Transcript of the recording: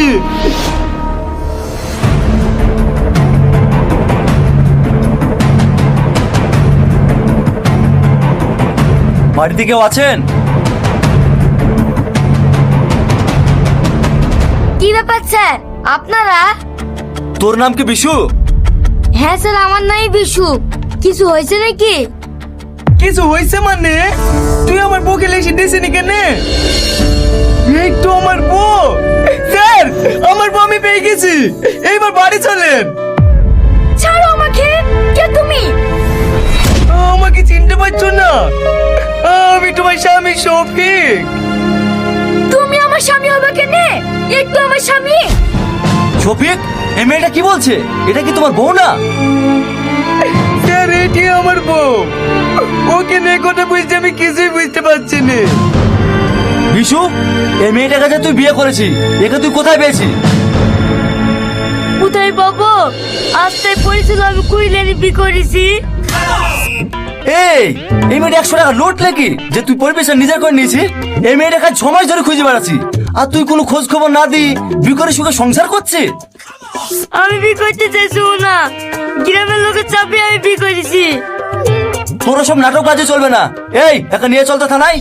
আসছি বাড়িতে কেউ আছেন? কি ব্যাপার স্যার? আপনারা? তোর নাম কি বিশু? হ্যাঁ স্যার আমার নাই বিশু। কিছু হয়েছে নাকি? কিছু হয়েছে মানে? তুই আমার বউকে লেসে দিয়েছিনি কেন? এইবার বাড়ি চলেন। ছাড়ো আমাকে কে তুমি? আমাকে চিনতে পারছ না। আমি তোমার স্বামী শফিক। তুমি আমার স্বামী হবে কেনে? একটু আমার স্বামী। শফিক এই মেয়েটা কি বলছে? এটা কি তোমার বউ না? স্যার এটি আমার বউ। ওকে নিয়ে কথা বুঝতে আমি কিছুই বুঝতে পারছি না। বিশু এই মেয়েটার কাছে তুই বিয়ে করেছিস। একে তুই কোথায় পেয়েছি কোথায় পাবো? আস্তে পড়েছিল আমি কুইলারি বি করেছি। এই এই মেয়েটা একশো টাকা নোট নাকি যে তুই পরিবেশন নিজের করে নিয়েছিস এই মেয়েটা কাজ ছ মাস ধরে খুঁজে বেড়াচ্ছি। আর তুই কোনো খোঁজ খবর না দি বিকরে সুখে সংসার করছিস? আমি বি করতে চাইছি না। গ্রামের লোকের চাপে আমি বি করেছি। তোরা সব নাটক কাজে চলবে না। এই একা নিয়ে চলতে থানায়।